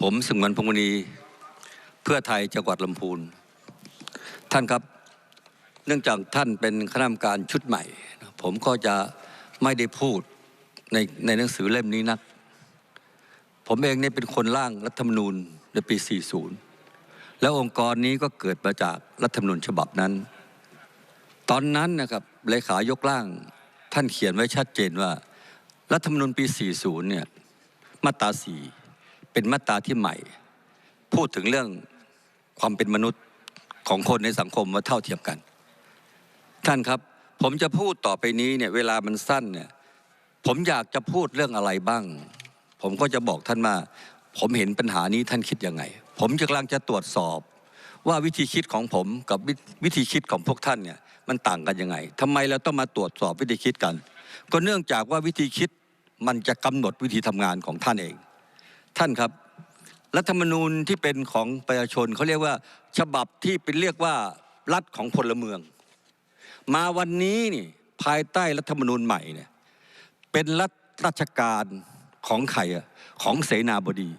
ผมสงวนพงศ์มณีเพื่อไทยจังหวัดลำพูน ท่านครับ เนื่องจากท่านเป็นคณะกรรมการชุดใหม่ ผมก็จะไม่ได้พูดในในหนังสือเล่มนี้นัก ผมเองเนี่ยเป็นคนร่างรัฐธรรมนูญในปี 40 แล้วองค์กรนี้ก็เกิดมาจากรัฐธรรมนูญฉบับนั้น ตอนนั้นนะครับเลขายกร่างท่านเขียนไว้ชัดเจนว่า รัฐธรรมนูญปี 40 เนี่ยมาตรา4 เป็นมาตราที่ใหม่ พูดถึงเรื่องความเป็นมนุษย์ของคนในสังคมว่าเท่าเทียมกัน ท่านครับ ผมจะพูดต่อไปนี้เนี่ยเวลามันสั้นเนี่ยผมอยากจะพูดเรื่องอะไรบ้าง ผมก็จะบอกท่านว่าผมเห็นปัญหานี้ท่านคิดยังไง ผมกำลังจะตรวจสอบว่าวิธีคิดของผมกับวิวิธีคิดของพวกท่านเนี่ยมันต่างกันยังไงทำไมเราต้องมาตรวจสอบวิธีคิดกัน ก็เนื่องจากว่าวิธีคิดมันจะกำหนดวิธีทำงานของท่านเอง ท่านครับรัฐธรรมนูญที่เป็นของประชาชนเขาเรียกว่าฉบับที่เป็นเรียกว่ารัฐของพลเมือง มาวันนี้นี่ภายใต้รัฐธรรมนูญใหม่เนี่ยเป็นรัฐราชการของใครอะของเสนาบดี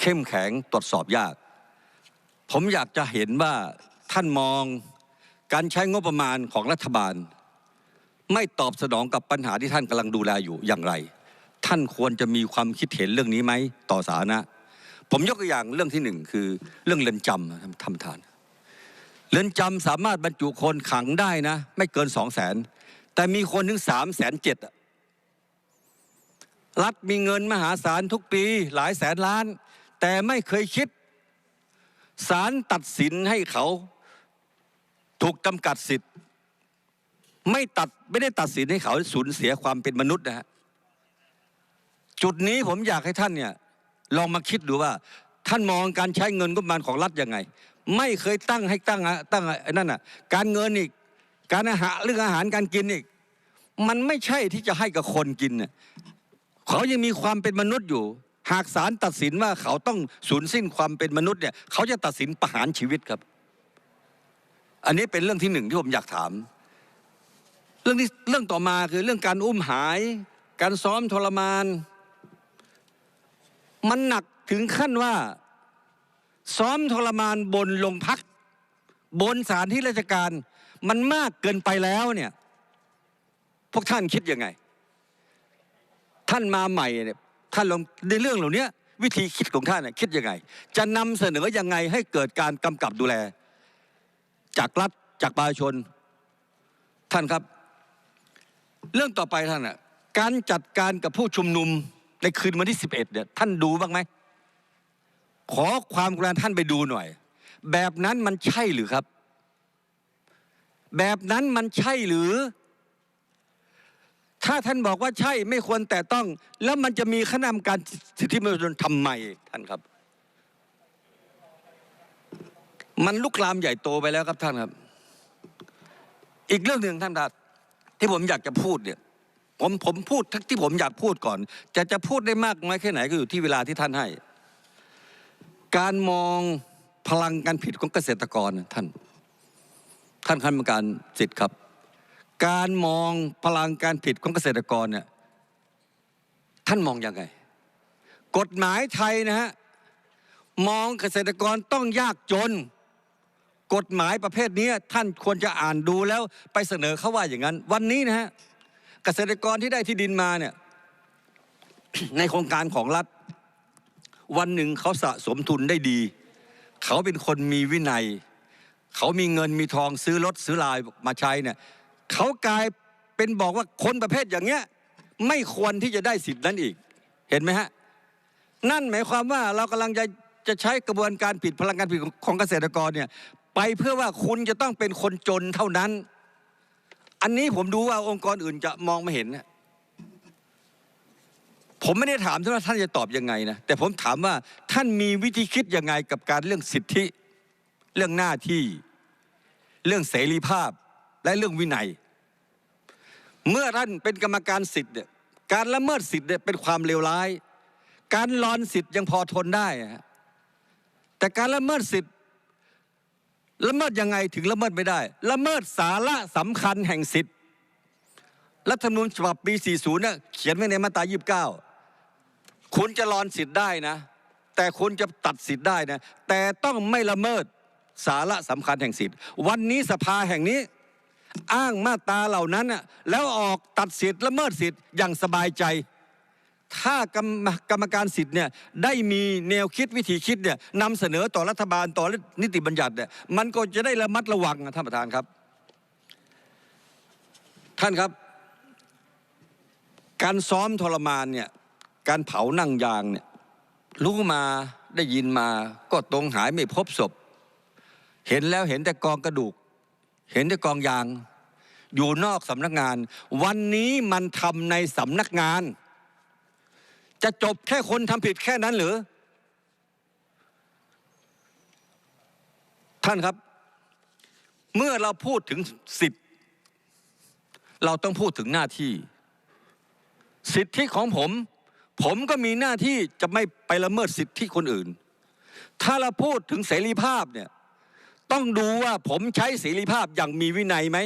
เข้มแข็งตรวจสอบยาก ผมอยากจะเห็นว่าท่านมองการใช้งบประมาณของรัฐบาล ไม่ตอบสนองกับปัญหาที่ท่านกำลังดูแลอยู่อย่างไร ท่านควรจะมีความคิดเห็นเรื่องนี้ไหมต่อสาธารณะผมยกตัวอย่างเรื่องที่หนึ่งคือเรื่องเรือนจำท่านท่านประธาน เรือนจำสามารถบรรจุคนขังได้นะ ไม่เกินสองแสนแต่มีคนถึงสามแสนเจ็ดรัฐมีเงินมหาศาลทุกปีหลายแสนล้าน แต่ไม่เคยคิดศาลตัดสินให้เขาถูกจำกัดสิทธิ์ ไม่ตัดไม่ได้ตัดสินให้เขาสูญเสียความเป็นมนุษย์นะฮะ จุดนี้ผมอยากให้ท่านเนี่ยลองมาคิดดูว่า ท่านมองการใช้เงินงบประมาณของรัฐยังไง ไม่เคยตั้งให้ตั้งอะตั้งไอ้นั่นอะการเงินอีกการอาหารเรื่องอาหารการกินอีก มันไม่ใช่ที่จะให้กับคนกินเนี่ยเขายังมีความเป็นมนุษย์อยู่ หากศาลตัดสินว่าเขาต้องสูญสิ้นความเป็นมนุษย์เนี่ยเขาจะตัดสินประหารชีวิตครับ อันนี้เป็นเรื่องที่หนึ่งที่ผมอยากถาม เรื่องที่เรื่องต่อมาคือเรื่องการอุ้มหาย การซ้อมทรมาน มันหนักถึงขั้นว่าซ้อมทรมานบนโรงพัก บนสถานที่ราชการ มันมากเกินไปแล้วเนี่ย พวกท่านคิดยังไง ท่านมาใหม่เนี่ยท่านลองในเรื่องเหล่านี้วิธีคิดของท่านน่ยคิดยังไง จะนำเสนอยังไงให้เกิดการกำกับดูแล จากรัฐจากประชาชน ท่านครับ เรื่องต่อไปท่านอะการจัดการกับผู้ชุมนุม ในคืนวันที่11เนี่ยท่านดูบ้างไหมขอความกรุณาท่านไปดูหน่อย แบบนั้นมันใช่หรือครับ แบบนั้นมันใช่หรือ ถ้าท่านบอกว่าใช่ไม่ควรแต่ต้อง แล้วมันจะมีคณะกรรมการสิทธิมนุษยชนทำไมท่านครับ มันลุกลามใหญ่โตไปแล้วครับท่านครับ อีกเรื่องหนึ่งท่านทัดที่ผมอยากจะพูดเนี่ย ผมผมพูดที่ผมอยากพูดก่อน จะจะพูดได้มากน้อยแค่ไหนก็อยู่ที่เวลาที่ท่านให้ การมองพลังการผิดของเกษตรกรท่าน ท่านคณะกรรมการสิทธิ์ครับ การมองพลังการผิดของเกษตรกรเนี่ยท่านมองยังไง กฎหมายไทยนะฮะมองเกษตรกรต้องยากจน กฎหมายประเภทนี้ท่านควรจะอ่านดูแล้วไปเสนอเขาว่าอย่างนั้น วันนี้นะฮะ เกษตรกรที่ได้ที่ดินมาเนี่ยในโครงการของรัฐ วันหนึ่งเขาสะสมทุนได้ดี เขาเป็นคนมีวินัย เขามีเงินมีทองซื้อรถซื้อลายมาใช้เนี่ยเขากลายเป็นบอกว่าคนประเภทอย่างเงี้ยไม่ควรที่จะได้สิทธินั้นอีก เห็นไหมฮะ นั่นหมายความว่าเรากำลังจะจะใช้กระบวนการผิดพลังการผิดของเกษตรกรเนี่ยไปเพื่อว่าคุณจะต้องเป็นคนจนเท่านั้น อันนี้ผมดูว่าองค์กรอื่นจะมองไม่เห็นนะผมไม่ได้ถามท่านว่าท่านจะตอบยังไงนะแต่ผมถามว่าท่านมีวิธีคิดยังไงกับการเรื่องสิทธิ เรื่องหน้าที่ เรื่องเสรีภาพและเรื่องวินัย เมื่อท่านเป็นกรรมการสิทธิ์เนี่ยการละเมิดสิทธิ์เนี่ยเป็นความเลวร้าย การลอนสิทธิ์ยังพอทนได้ แต่การละเมิดสิทธิ์ ละเมิดยังไงถึงละเมิดไม่ได้ ละเมิดสาระสำคัญแห่งสิทธิ์รัฐธรรมนูญฉบับปี 40เนี่ยเขียนไว้ในมาตรา 29 คุณจะรอนสิทธิ์ได้นะ แต่คุณจะตัดสิทธิ์ได้นะ แต่ต้องไม่ละเมิดสาระสำคัญแห่งสิทธิ์ วันนี้สภาแห่งนี้ อ้างมาตราเหล่านั้นน่ะแล้วออกตัดสิทธิ์ละเมิดสิทธิ์อย่างสบายใจ ถ้ากรรมกรมการสิทธิ์เนี่ยได้มีแนวคิดวิธีคิดเนี่ยนำเสนอต่อรัฐบาลต่อนิติบัญญัติเนี่ยมันก็จะได้ระมัดระวังนะท่านประธานครับ ท่านครับ การซ้อมทรมานเนี่ยการเผานั่งยางเนี่ยรู้มาได้ยินมาก็ตรงหายไม่พบศพ เห็นแล้วเห็นแต่กองกระดูก เห็นแต่กองยาง อยู่นอกสำนักงาน วันนี้มันทำในสำนักงาน จะจบแค่คนทำผิดแค่นั้นหรือท่านครับ เมื่อเราพูดถึงสิทธิ์ เราต้องพูดถึงหน้าที่ สิทธิของผม ผมก็มีหน้าที่จะไม่ไปละเมิดสิทธิคนอื่น ถ้าเราพูดถึงเสรีภาพเนี่ยต้องดูว่าผมใช้เสรีภาพอย่างมีวินัยไหม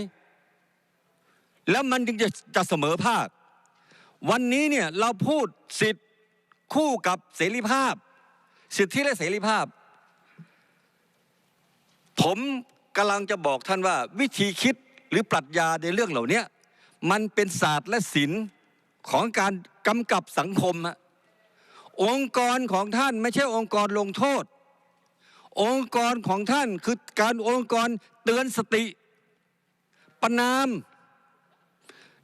แล้วมันจึงจะจะเสมอภาค วันนี้เนี่ยเราพูดสิทธิ คู่กับเสรีภาพ สิทธิและเสรีภาพ ผมกำลังจะบอกท่านว่า วิธีคิดหรือปรัชญาในเรื่องเหล่านี้มันเป็นศาสตร์และศิลป์ของการกำกับสังคม องค์กรของท่านไม่ใช่องค์กรลงโทษ องค์กรของท่านคือการองค์กรเตือนสติ ประนาม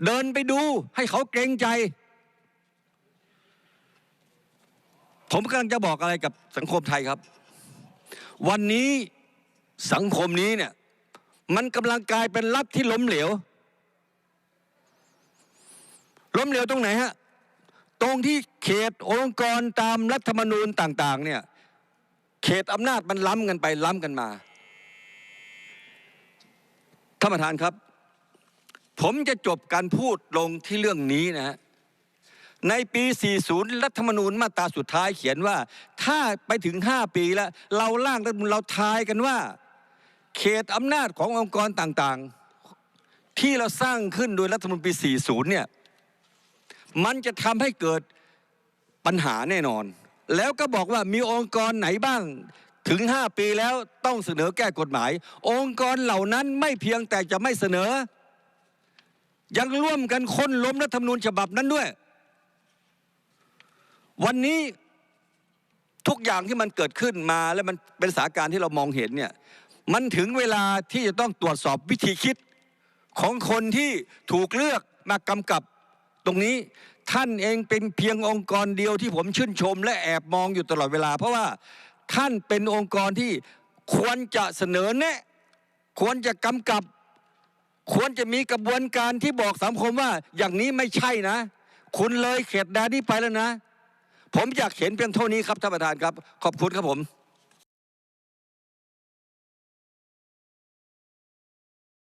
เดินไปดูให้เขาเกรงใจ ผมกำลังจะบอกอะไรกับสังคมไทยครับ วันนี้สังคมนี้เนี่ยมันกำลังกลายเป็นรัฐที่ล้มเหลว ล้มเหลวตรงไหนฮะ ตรงที่เขตองค์กรตามรัฐธรรมนูญต่าง ๆ เนี่ย เขตอำนาจมันล้ำกันไปล้ำกันมา ท่านประธานครับ ผมจะจบการพูดลงที่เรื่องนี้นะฮะ ในปี40รัฐธรรมนูญมาตราสุดท้ายเขียนว่าถ้าไปถึง 5 ปีแล้ว เราล่างรัฐมนูญเราทายกันว่า เขตอำนาจขององค์กรต่างๆ ที่เราสร้างขึ้นโดยรัฐธรรมนูญปี 40 เนี่ยมันจะทำให้เกิดปัญหาแน่นอน แล้วก็บอกว่ามีองค์กรไหนบ้างถึง 5 ปีแล้วต้องเสนอแก้กฎหมาย องค์กรเหล่านั้นไม่เพียงแต่จะไม่เสนอ ยังร่วมกันค้นล้มรัฐธรรมนูญฉบับนั้นด้วย วันนี้ทุกอย่างที่มันเกิดขึ้นมาแล้วมันเป็นสาการที่เรามองเห็นเนี่ยมันถึงเวลาที่จะต้องตรวจสอบวิธีคิดของคนที่ถูกเลือกมากำกับตรงนี้ท่านเองเป็นเพียงองค์กรเดียวที่ผมชื่นชม และแอบมองอยู่ตลอดเวลา เพราะว่าท่านเป็นองค์กรที่ควรจะเสนอแนะ ควรจะกำกับ ควรจะมีกระบวนการที่บอกสังคมว่าอย่างนี้ไม่ใช่นะ คุณเลยเขตแดนนี้ไปแล้วนะ ผมอยากเห็นเพียงเท่านี้ครับท่านประธานครับขอบคุณครับผม